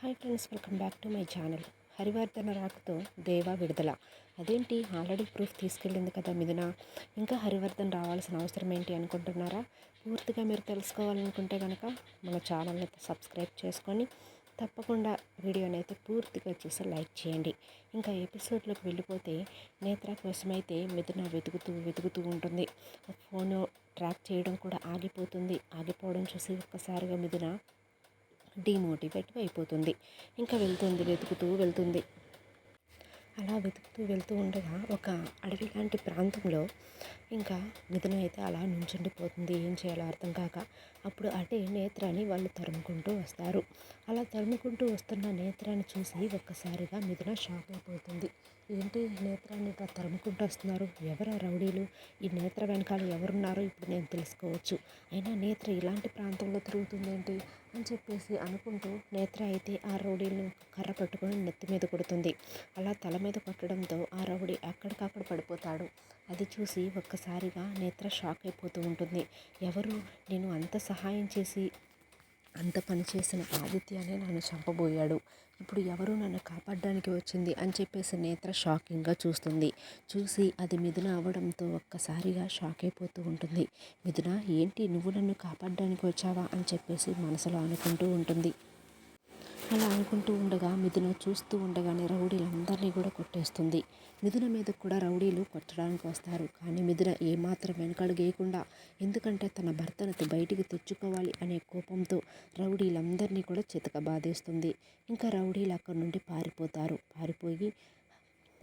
Hi friends welcome back to my channel. Harivardhana రాకతో దేవా విడుదల. అదేంటి? ఆల్రెడీ ప్రూఫ్ తీసుకెళ్ళింది కదా మిథున. ఇంకా హరివర్ధన్ రావాల్సిన అవసరం ఏంటి అనుకుంటున్నారా? పూర్తిగా మీరు తెలుసుకోవాలనుకుంటే కనుక మన ఛానల్ని అయితే సబ్స్క్రైబ్ చేసుకొని తప్పకుండా వీడియోని అయితే పూర్తిగా చూసి లైక్ చేయండి. ఇంకా ఎపిసోడ్లోకి వెళ్ళిపోతే నేత్ర కోసమైతే మిథున వెతుకుతూ వెతుకుతూ ఉంటుంది. ఫోన్ ట్రాక్ చేయడం కూడా ఆగిపోతుంది. ఆగిపోవడం చూసి ఒక్కసారిగా మిథున డిమోటివేట్ అయిపోతుంది. ఇంకా వెళ్తుంది వెతుకుతూ వెళ్తుంది. అలా వెతుకుతూ వెళ్తూ ఉండగా ఒక అడవి లాంటి ప్రాంతంలో ఇంకా మిథున అయితే అలా నుంచుండిపోతుంది. ఏం చేయాలో అర్థం కాక అప్పుడు అటే నేత్రాన్ని వాళ్ళు తరుముకుంటూ వస్తారు. అలా తరుముకుంటూ వస్తున్న నేత్రాన్ని చూసి ఒక్కసారిగా మిథున షాక్ అయిపోతుంది. ఏంటి నేత్రాన్ని ఇట్లా తరుముకుంటూ వస్తున్నారు? ఎవరు రౌడీలు? ఈ నేత్ర వెనకాల ఎవరున్నారో ఇప్పుడు నేను తెలుసుకోవచ్చు. అయినా నేత్ర ఇలాంటి ప్రాంతంలో తిరుగుతుందేంటి? అని చెప్పేసి అనుకుంటూ నేత్ర అయితే ఆ రౌడీలను కర్ర పట్టుకొని నెత్తి మీద కొడుతుంది. అలా తల మీద కొట్టడంతో ఆ రౌడీ అక్కడికక్కడ పడిపోతాడు. అది చూసి ఒక్కసారిగా నేత్ర షాక్ అయిపోతూ ఉంటుంది. ఎవరు? నేను అంత సహాయం చేసి అంత పని చేసిన ఆదిత్యనే నన్ను చంపబోయాడు. ఇప్పుడు ఎవరు నన్ను కాపాడడానికి వచ్చింది అని చెప్పేసి నేత్ర షాకింగ్గా చూస్తుంది. చూసి అది మిథున అవ్వడంతో ఒక్కసారిగా షాక్ అయిపోతూ ఉంటుంది. మిథున ఏంటి నువ్వు నన్ను కాపాడడానికి వచ్చావా? అని చెప్పేసి మనసులో అనుకుంటూ ఉంటుంది. అలా అనుకుంటూ ఉండగా మిథున చూస్తూ ఉండగానే రౌడీలందరినీ కూడా కొట్టేస్తుంది. మిథున మీద కూడా రౌడీలు కొట్టడానికి వస్తారు. కానీ మిథున ఏమాత్రం వెనకడుగేయకుండా ఎందుకంటే తన భర్తను బయటికి తెచ్చుకోవాలి అనే కోపంతో రౌడీలందరినీ కూడా చితక బాధేస్తుంది ఇంకా రౌడీలు అక్కడి నుండి పారిపోతారు. పారిపోయి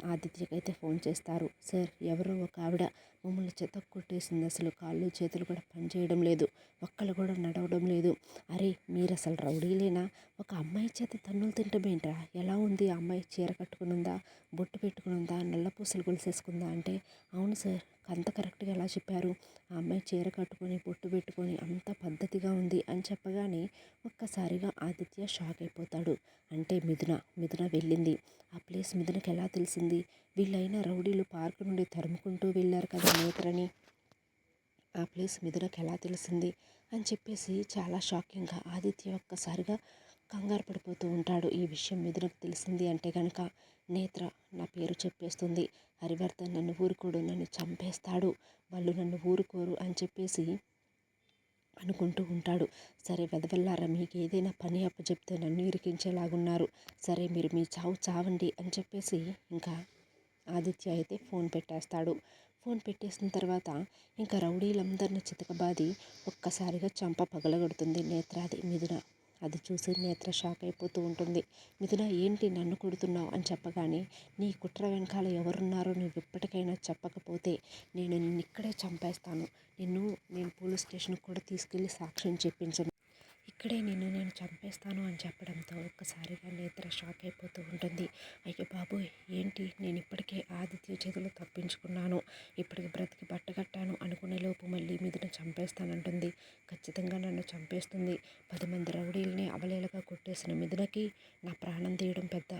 ఆదిత్యకైతే ఫోన్ చేస్తారు. సార్ ఎవరో ఒక ఆవిడ మమ్మల్ని చెత్త కొట్టేసింది. అసలు కాళ్ళు చేతులు కూడా పనిచేయడం లేదు. ఒక్కలు కూడా నడవడం లేదు. అరే మీరు అసలు రౌడీలేనా? ఒక అమ్మాయి చేత తన్నులు తింటమేంట్రా ఎలా ఉంది? ఆ అమ్మాయి చీర కట్టుకునుందా? బొట్టు పెట్టుకునుందా? నల్ల పూసలు గొలిసేసుకుందా? అంటే అవును సార్ అంత కరెక్ట్గా ఎలా చెప్పారు? ఆ అమ్మాయి చీర కట్టుకొని బొట్టు పెట్టుకొని అంత పద్ధతిగా ఉంది అని చెప్పగానే ఒక్కసారిగా ఆదిత్య షాక్ అయిపోతాడు అంటే మిథున మిథున వెళ్ళింది. ఆ ప్లేస్ మిథునకి ఎలా తెలిసింది? వీళ్ళైనా రౌడీలు పార్క్ నుండి తరుముకుంటూ వెళ్ళారు కదా నేత్రని. ఆ ప్లేస్ మిథునకి ఎలా తెలిసింది అని చెప్పేసి చాలా షాకింగ్గా ఆదిత్య ఒక్కసారిగా కంగారు పడిపోతూ ఉంటాడు. ఈ విషయం మిథునకు తెలిసింది అంటే కనుక నేత్ర నా పేరు చెప్పేస్తుంది. హరివర్ధన్ నన్ను ఊరుకోడు నన్ను చంపేస్తాడు. వాళ్ళు నన్ను ఊరుకోరు అని చెప్పేసి అనుకుంటూ ఉంటాడు. సరే వెదవల్లారా మీకు ఏదైనా పని అప్పచెప్తే నన్ను ఇరికించేలాగున్నారు. సరే మీరు మీ చావు చావండి అని చెప్పేసి ఇంకా ఆదిత్య అయితే ఫోన్ పెట్టేస్తాడు. ఫోన్ పెట్టేసిన తర్వాత ఇంకా రౌడీలందరిని చితకబాది ఒక్కసారిగా చంప పగలగొడుతుంది నేత్రాది మిథున అది చూసి నేత్ర షాక్ అయిపోతూ ఉంటుంది. మిథున ఏంటి నన్ను కొడుతున్నావు? అని చెప్పగానే నీ కుట్ర వెనకాల ఎవరున్నారో నువ్వు ఇప్పటికైనా చెప్పకపోతే నేను నిన్ను ఇక్కడే చంపేస్తాను. నిన్ను నేను పోలీస్ స్టేషన్కి కూడా తీసుకెళ్ళి సాక్ష్యం చెప్పించను. ఇక్కడే నిన్ను నేను చంపేస్తాను అని చెప్పడంతో ఒక్కసారిగా నేత్ర షాక్ అయిపోతూ ఉంటుంది. అయ్యో బాబు ఏంటి? నేను ఇప్పటికే ఆదిత్య చేతులు తప్పించుకున్నాను. ఇప్పటికి బ్రతికి బట్టగట్టాను అనుకునే లోపు మళ్ళీ మీదను చంపేస్తానంటుంది. ఖచ్చితంగా నన్ను చంపేస్తుంది. పది మంది రౌడీల్ని అవలేలుగా కొట్టేసిన మిథునకి నా ప్రాణం తీయడం పెద్ద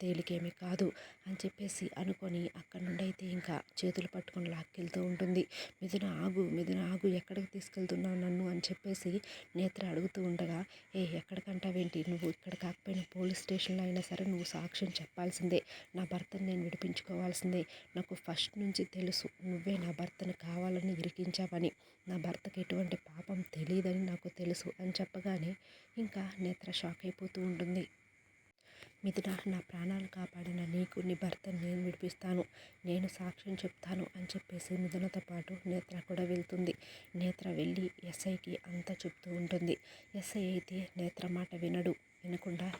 తేలికేమీ కాదు అని చెప్పేసి అనుకొని అక్కడి నుండి అయితే ఇంకా చేతులు పట్టుకొని లాక్కెళ్తూ ఉంటుంది. మిథున ఆగు మిథున ఆగు ఎక్కడికి తీసుకెళ్తున్నావు నన్ను అని చెప్పేసి నేత్ర అడుగుతూ ఉండగా ఏ ఎక్కడికంటావేంటి? నువ్వు ఇక్కడ కాకపోయినా పోలీస్ స్టేషన్లో అయినా సరే నువ్వు సాక్ష్యం చెప్పాల్సిందే. నా భర్తను నేను విడిపించుకోవాల్సిందే. నాకు ఫస్ట్ నుంచి తెలుసు నువ్వే నా భర్తను కావాలని ఇరికించావని. నా భర్తకి ఎటువంటి పాపం తెలియదని నాకు తెలుసు అని చెప్పగానే ఇంకా నేత్ర షాక్ అయిపోతూ ఉంటుంది. మిథున నా ప్రాణాలు కాపాడిన నీకు నీ భర్తను నేను విడిపిస్తాను. నేను సాక్ష్యం చెప్తాను అని చెప్పేసి మిథునతో పాటు నేత్ర కూడా వెళ్తుంది. నేత్ర వెళ్ళి ఎస్ఐకి అంతా చెప్తూ ఉంటుంది. ఎస్ఐ అయితే నేత్ర మాట వినడు వినకుండా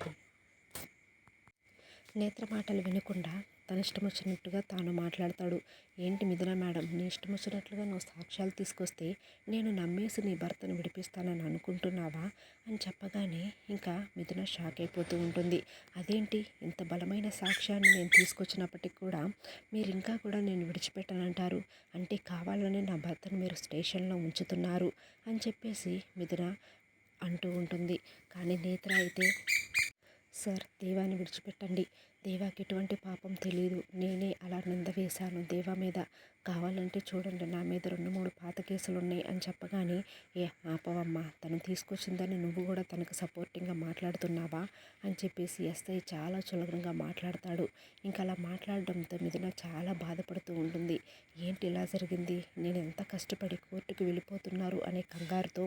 నేత్ర మాటలు వినకుండా తన ఇష్టం వచ్చినట్టుగా తాను మాట్లాడతాడు. ఏంటి మిథున మేడం నీ ఇష్టం వచ్చినట్లుగా నువ్వు సాక్ష్యాలు తీసుకొస్తే నేను నమ్మేసి నీ భర్తను విడిపిస్తానని అనుకుంటున్నావా? అని చెప్పగానే ఇంకా మిథున షాక్ అయిపోతూ ఉంటుంది. అదేంటి? ఇంత బలమైన సాక్ష్యాన్ని నేను తీసుకొచ్చినప్పటికి కూడా మీరు ఇంకా కూడా నేను విడిచిపెట్టనంటారు. అంటే కావాలని నా భర్తను మీరు స్టేషన్లో ఉంచుతున్నారు అని చెప్పేసి మిథున అంటూ ఉంటుంది. కానీ నేత్ర అయితే సార్ దేవాన్ని విడిచిపెట్టండి. దేవాకి ఎటువంటి పాపం తెలియదు నేనే అలా నింద వేశాను. దేవా మీద కావాలంటే చూడండి నా మీద రెండు మూడు పాత కేసులు ఉన్నాయి అని చెప్పగానే ఏ ఆపవమ్మ తను తీసుకొచ్చిందని నువ్వు కూడా తనకు సపోర్టింగ్గా మాట్లాడుతున్నావా? అని చెప్పేసి ఎస్ఐ చాలా చులకనగా మాట్లాడతాడు. ఇంకా అలా మాట్లాడడంతో మిథున చాలా బాధపడుతూ ఉంటుంది. ఏంటి ఇలా జరిగింది? నేను ఎంత కష్టపడి కోర్టుకు వెళ్ళిపోతున్నారు? అనే కంగారుతో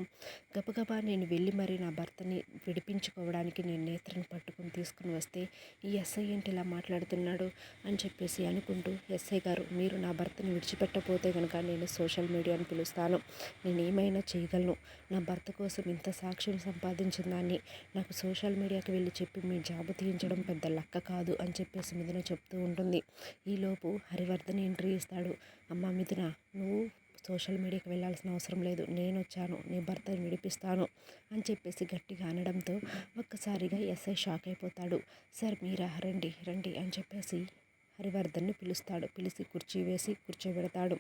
గబగబా నేను వెళ్ళి మరి నా భర్తని విడిపించుకోవడానికి నేను నేత్రను పట్టుకుని తీసుకుని వస్తే ఈ ఎస్ఐ ఏంటి ఇలా మాట్లాడుతున్నాడు అని చెప్పేసి అనుకుంటూ ఎస్ఐ గారు మీరు నా భర్తను విడిచిపెట్టపోతే కనుక నేను సోషల్ మీడియాను పిలుస్తాను. నేను ఏమైనా చేయగలను? నా భర్త కోసం ఇంత సాక్ష్యం సంపాదించిన దాన్ని నాకు సోషల్ మీడియాకి వెళ్ళి చెప్పి మీ జాబు తీయించడం పెద్ద లక్క కాదు అని చెప్పేసి మిథున చెప్తూ ఉంటుంది. ఈలోపు హరివర్ధన్ ఎంట్రీ ఇస్తాడు. అమ్మ మిథున నువ్వు సోషల్ మీడియాకి వెళ్ళాల్సిన అవసరం లేదు. నేను వచ్చాను నీ భర్తను విడిపిస్తాను అని చెప్పేసి గట్టిగా అనడంతో ఒక్కసారిగా ఎస్ఐ షాక్ అయిపోతాడు. సార్ మీరా? రండి రండి అని చెప్పేసి హరివర్ధన్ని పిలుస్తాడు. పిలిచి కుర్చీ వేసి కూర్చోబెడతాడు.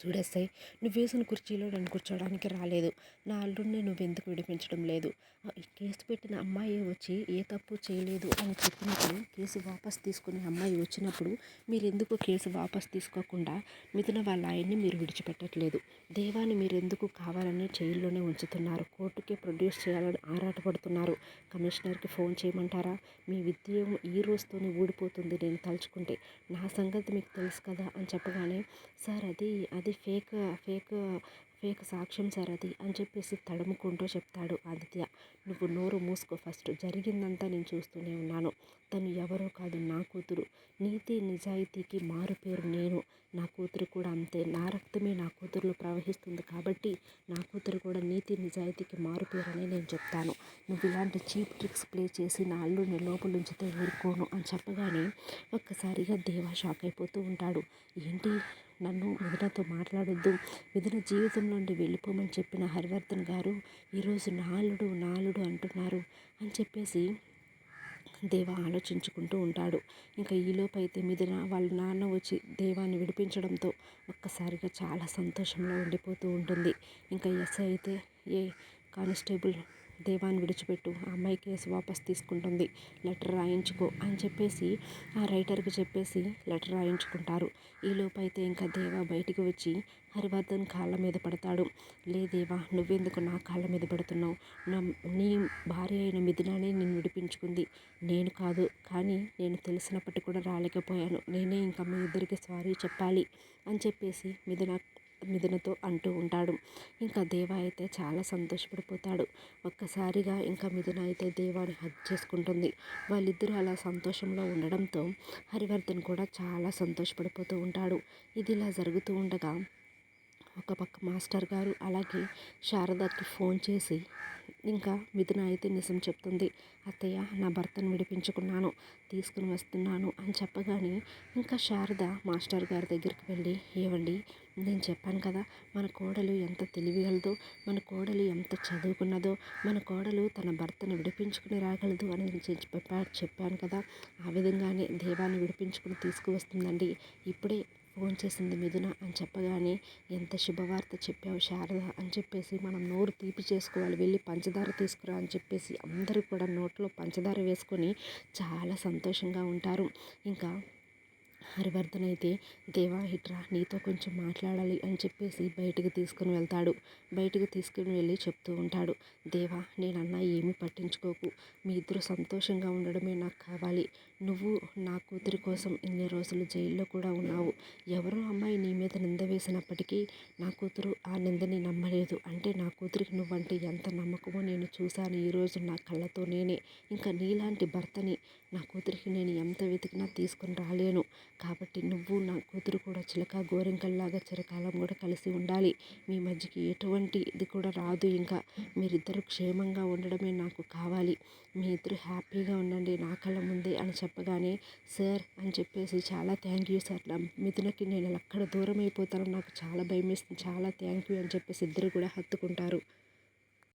చూడేస్తాయి. నువ్వు వేసిన కుర్చీలో నన్ను కూర్చోడానికి రాలేదు. నా అల్లుడిని నువ్వు ఎందుకు విడిపించడం లేదు? కేసు పెట్టిన అమ్మాయి వచ్చి ఏ తప్పు చేయలేదు అని చెప్పినప్పుడు కేసు వాపస్ తీసుకునే అమ్మాయి వచ్చినప్పుడు మీరు ఎందుకు కేసు వాపస్ తీసుకోకుండా మిథున వాళ్ళ ఆయన్ని మీరు విడిచిపెట్టట్లేదు? దేవాన్ని మీరు ఎందుకు కావాలని జైల్లోనే ఉంచుతున్నారు? కోర్టుకే ప్రొడ్యూస్ చేయాలని ఆరాటపడుతున్నారు? కమిషనర్కి ఫోన్ చేయమంటారా? మీ విద్యం ఈ రోజుతోనే ఊడిపోతుంది నేను తలుచుకుంటే. నా సంగతి మీకు తెలుసు కదా అని చెప్పగానే సార్ అది అది ఫేక్ ఫేక్ ఫేక్ సాక్ష్యం సార్ అది అని చెప్పేసి తడుముకుంటూ చెప్తాడు ఆదిత్య. నువ్వు నోరు మూసుకో ఫస్ట్. జరిగిందంతా నేను చూస్తూనే ఉన్నాను. తను ఎవరో కాదు నా కూతురు. నీతి నిజాయితీకి మారు పేరు నేను. నా కూతురు కూడా అంతే. నా రక్తమే నా కూతురులో ప్రవహిస్తుంది కాబట్టి నా కూతురు కూడా నీతి నిజాయితీకి మారు పేరు అని నేను చెప్తాను. నువ్వు ఇలాంటి చీప్ ట్రిక్స్ ప్లే చేసి నా అల్లుడిని లోపల ఉంచితే ఊరుకోను అని చెప్పగానే ఒక్కసారిగా దేవా షాక్ అయిపోతూ ఉంటాడు. ఏంటి? నన్ను మిథునతో మాట్లాడొద్దు. మిథున జీవితం నుండి వెళ్ళిపోమని చెప్పిన హరివర్ధన్ గారు ఈరోజు నాలుడు నాలుడు అంటున్నారు అని చెప్పేసి దేవ ఆలోచించుకుంటూ ఉంటాడు. ఇంకా ఈలోపైతే మిథున వాళ్ళ నాన్న వచ్చి దేవాన్ని విడిపించడంతో ఒక్కసారిగా చాలా సంతోషంలో ఉండిపోతూ ఉంటుంది. ఇంకా ఎస్ఐ అయితే ఏ కానిస్టేబుల్ దేవాన్ని విడిచిపెట్టు ఆ అమ్మాయి కేసు వాపస్ తీసుకుంటుంది లెటర్ రాయించుకో అని చెప్పేసి ఆ రైటర్కి చెప్పేసి లెటర్ రాయించుకుంటారు. ఈలోపు అయితే ఇంకా దేవా బయటికి వచ్చి హరివర్ధన్ కాళ్ళ మీద పడతాడు. లేదేవా నువ్వెందుకు నా కాళ్ళ మీద పడుతున్నావు? నా నీ భార్య అయిన మిథునానే నేను విడిపించుకుంది. నేను కాదు కానీ నేను తెలిసినప్పటికీ కూడా రాలేకపోయాను. నేనే ఇంకా మీ ఇద్దరికి సారీ చెప్పాలి అని చెప్పేసి మిథున మిథునతో అంటూ ఉంటాడు. ఇంకా దేవ అయితే చాలా సంతోషపడిపోతాడు. ఒక్కసారిగా ఇంకా మిథున అయితే దేవాని హగ్ చేసుకుంటుంది. వాళ్ళిద్దరూ అలా సంతోషంలో ఉండడంతో హరివర్ధన్ కూడా చాలా సంతోషపడిపోతూ ఉంటాడు. ఇది ఇలా జరుగుతూ ఉండగా ఒక పక్క మాస్టర్ గారు అలాగే శారదకి ఫోన్ చేసి ఇంకా మిథున అయితే నిజం చెప్తుంది. అత్తయ్య నా భర్తను విడిపించుకున్నాను తీసుకుని వస్తున్నాను అని చెప్పగానే ఇంకా శారద మాస్టర్ గారి దగ్గరికి వెళ్ళి ఏవండి నేను చెప్పాను కదా మన కోడలు ఎంత తెలివిగలదో మన కోడలు ఎంత చదువుకున్నదో మన కోడలు తన భర్తను విడిపించుకుని రాగలదు అని నేను చెప్పాను కదా. ఆ విధంగానే దేవాన్ని విడిపించుకుని తీసుకువస్తుందండి. ఇప్పుడే ఫోన్ చేసింది మిథున అని చెప్పగానే ఎంత శుభవార్త చెప్పావు శారద అని చెప్పేసి మనం నోరు తీపి చేసుకోవాలి. వెళ్ళి పంచదార తీసుకురా అని చెప్పేసి అందరూ కూడా నోట్లో పంచదార వేసుకొని చాలా సంతోషంగా ఉంటారు. ఇంకా హరివర్ధన్ అయితే దేవా హిట్రా నీతో కొంచెం మాట్లాడాలి అని చెప్పేసి బయటకు తీసుకుని వెళ్తాడు. బయటకు తీసుకుని వెళ్ళి చెప్తూ ఉంటాడు దేవా నేనన్నా ఏమీ పట్టించుకోకు. మీ ఇద్దరు సంతోషంగా ఉండడమే నాకు కావాలి. నువ్వు నా కూతురి కోసం ఇన్ని రోజులు జైల్లో కూడా ఉన్నావు. ఎవరో అమ్మాయి నీ మీద చేసినప్పటికీ నా కూతురు ఆ నిందని నమ్మలేదు. అంటే నా కూతురికి నువ్వంటే ఎంత నమ్మకమో నేను చూశాను ఈరోజు నా కళ్ళతో నేనే. ఇంకా నీలాంటి భర్తని నా కూతురికి నేను ఎంత వెతికినా తీసుకుని రాలేను. కాబట్టి నువ్వు నా కూతురు కూడా చిలక గోరింకల్లాగా చిరకాలం కూడా కలిసి ఉండాలి. మీ మధ్యకి ఎటువంటి ఇది కూడా రాదు. ఇంకా మీరిద్దరు క్షేమంగా ఉండడమే నాకు కావాలి. మీ ఇద్దరు హ్యాపీగా ఉండండి నా కళ్ళ ముందే అని చెప్పగానే సార్ అని చెప్పేసి చాలా థ్యాంక్ యూ సార్. నా మిథునకి నేను అక్కడ దూరం అయిపోతాను నాకు చాలా భయం వేస్తుంది చాలా థ్యాంక్ యూ అని చెప్పేసి ఇద్దరు కూడా హత్తుకుంటారు.